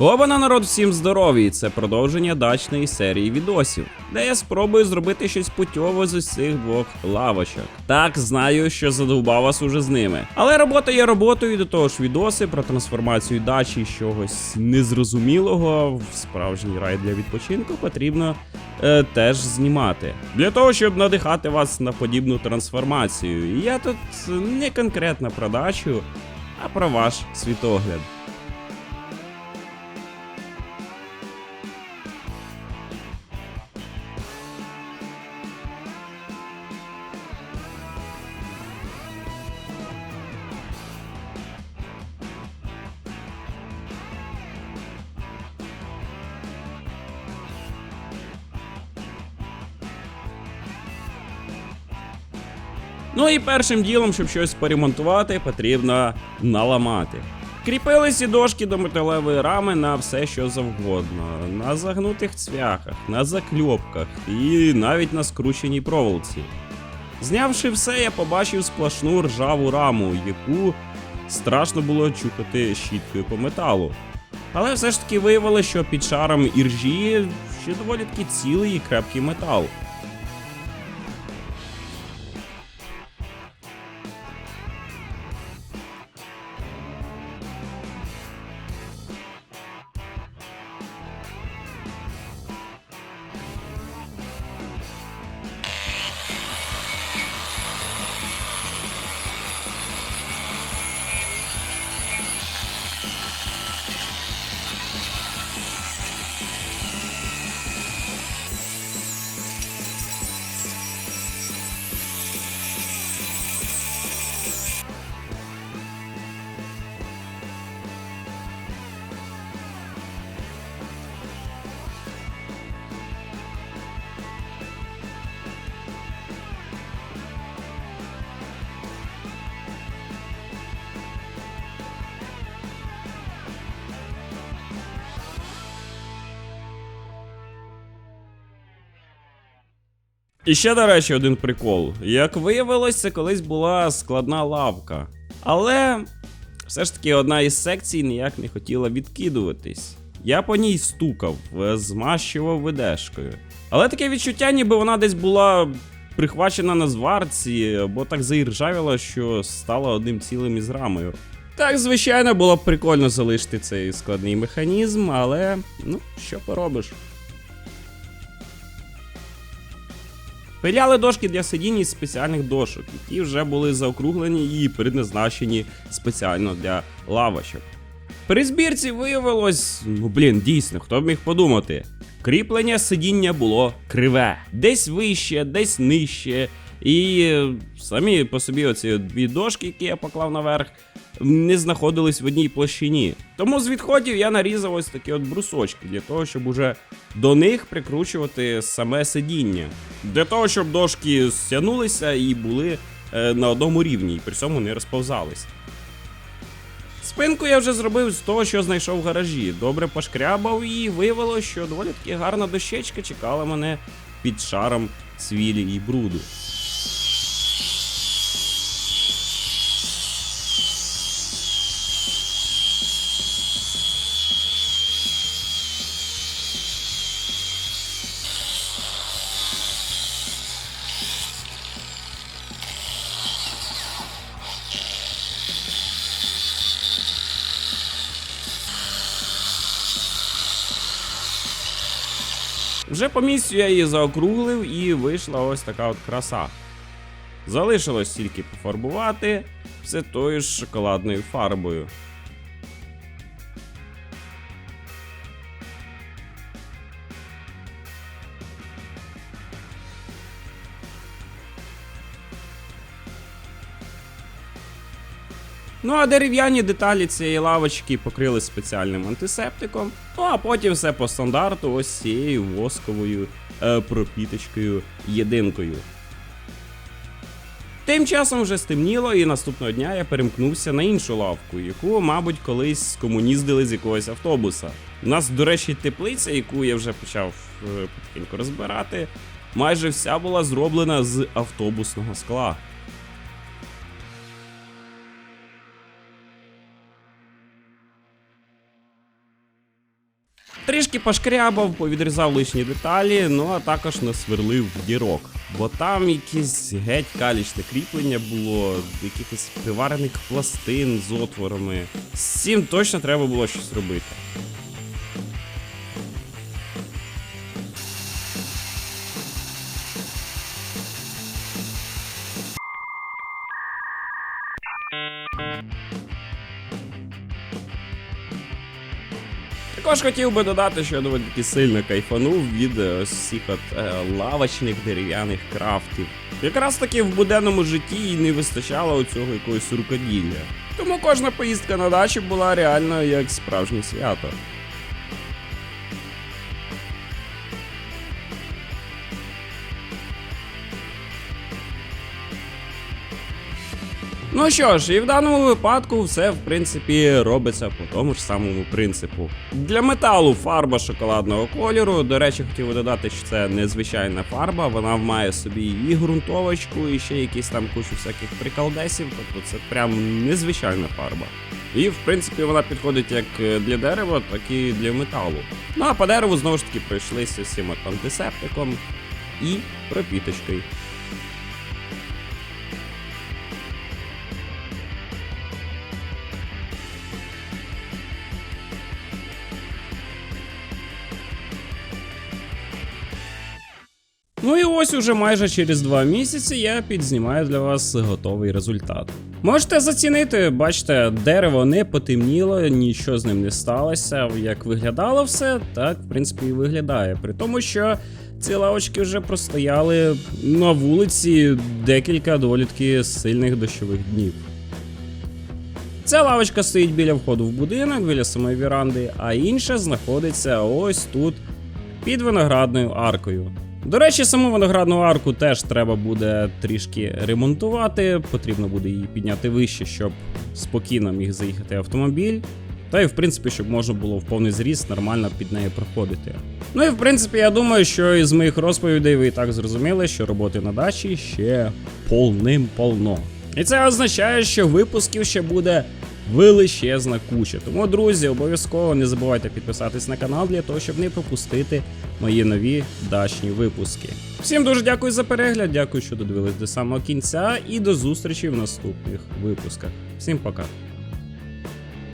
Обана народ всім здорові! Це продовження дачної серії відосів, де я спробую зробити щось путьове з усіх двох лавочок. Так, знаю, що задовбав вас уже з ними. Але робота є роботою, до того ж відоси про трансформацію дачі з чогось незрозумілого в справжній рай для відпочинку потрібно е, теж знімати. Для того, щоб надихати вас на подібну трансформацію. Я тут не конкретно про дачу, а про ваш світогляд. Ну і першим ділом, щоб щось поремонтувати, потрібно наламати. Кріпили ці дошки до металевої рами на все, що завгодно, на загнутих цвяхах, на закльопках і навіть на скрученій проволоці. Знявши все, я побачив сплошну ржаву раму, яку страшно було чухати щіткою по металу. Але все ж таки виявилося, що під шаром іржі ще доволі таки цілий і крепкий метал. І ще, до речі, один прикол. Як виявилось, це колись була складна лавка. Але все ж таки одна із секцій ніяк не хотіла відкидуватись. Я по ній стукав, е, змащував видешкою. Але таке відчуття, ніби вона десь була прихвачена на зварці, або так заіржавіла, що стала одним цілим із рамою. Так, звичайно, було б прикольно залишити цей складний механізм, але ну, що поробиш. Пиляли дошки для сидінь із спеціальних дошок, які вже були заокруглені і предназначені спеціально для лавочок. При збірці виявилось, ну блін, дійсно, хто б міг подумати. Кріплення сидіння було криве, десь вище, десь нижче. І е, самі по собі оці дві дошки, які я поклав наверх, не знаходились в одній площині. Тому з відходів я нарізав ось такі от брусочки для того, щоб уже до них прикручувати саме сидіння. Для того, щоб дошки стягнулися і були е, на одному рівні, і при цьому не розповзались. Спинку я вже зробив з того, що знайшов в гаражі. Добре пошкрябав і виявилося, що доволі таки гарна дощечка чекала мене під шаром цвілі і бруду. Вже по місцю я її заокруглив і вийшла ось така от краса. Залишилось тільки пофарбувати все тою ж шоколадною фарбою. Ну а дерев'яні деталі цієї лавочки покрили спеціальним антисептиком. Ну а потім все по стандарту, ось цією восковою е, пропіточкою єдинкою. Тим часом вже стемніло, і наступного дня я перемкнувся на іншу лавку, яку, мабуть, колись комуніздили з якогось автобуса. У нас, до речі, теплиця, яку я вже почав е, потихеньку розбирати, майже вся була зроблена з автобусного скла. Пошкрябав, повідрізав лишні деталі, ну а також насверлив дірок. Бо там якесь геть калічне кріплення було, якихось приварених пластин з отворами. З цим точно треба було щось робити. Також хотів би додати, що я доволі таки сильно кайфанув від е, ось всіх от е, лавочних дерев'яних крафтів. Якраз таки в буденному житті і не вистачало у цього якогось рукоділля. Тому кожна поїздка на дачі була реально як справжнє свято. Ну що ж, і в даному випадку все в принципі робиться по тому ж самому принципу. Для металу фарба шоколадного кольору. До речі, хотів би додати, що це незвичайна фарба, вона має собі і ґрунтовочку, і ще якісь там кучу всяких приколдесів. Тобто це прям незвичайна фарба. І в принципі вона підходить як для дерева, так і для металу. Ну а по дереву знову ж таки пройшлися цим антисептиком і пропіточкою. Ну і ось уже майже через два місяці я підзнімаю для вас готовий результат. Можете зацінити, бачите, дерево не потемніло, нічого з ним не сталося. Як виглядало все, так в принципі і виглядає. При тому, що ці лавочки вже простояли на вулиці декілька доволі таки сильних дощових днів. Ця лавочка стоїть біля входу в будинок, біля самої віранди, а інша знаходиться ось тут під виноградною аркою. До речі, саму виноградну арку теж треба буде трішки ремонтувати. Потрібно буде її підняти вище, щоб спокійно міг заїхати автомобіль. Та й в принципі, щоб можна було в повний зріст нормально під нею проходити. Ну і в принципі, я думаю, що із моїх розповідей ви і так зрозуміли, що роботи на дачі ще повним-полно. І це означає, що випусків ще буде величезна куча. Тому, друзі, обов'язково не забувайте підписатись на канал для того, щоб не пропустити мої нові дачні випуски. Всім дуже дякую за перегляд, дякую, що додивились до самого кінця, і до зустрічі в наступних випусках. Всім пока.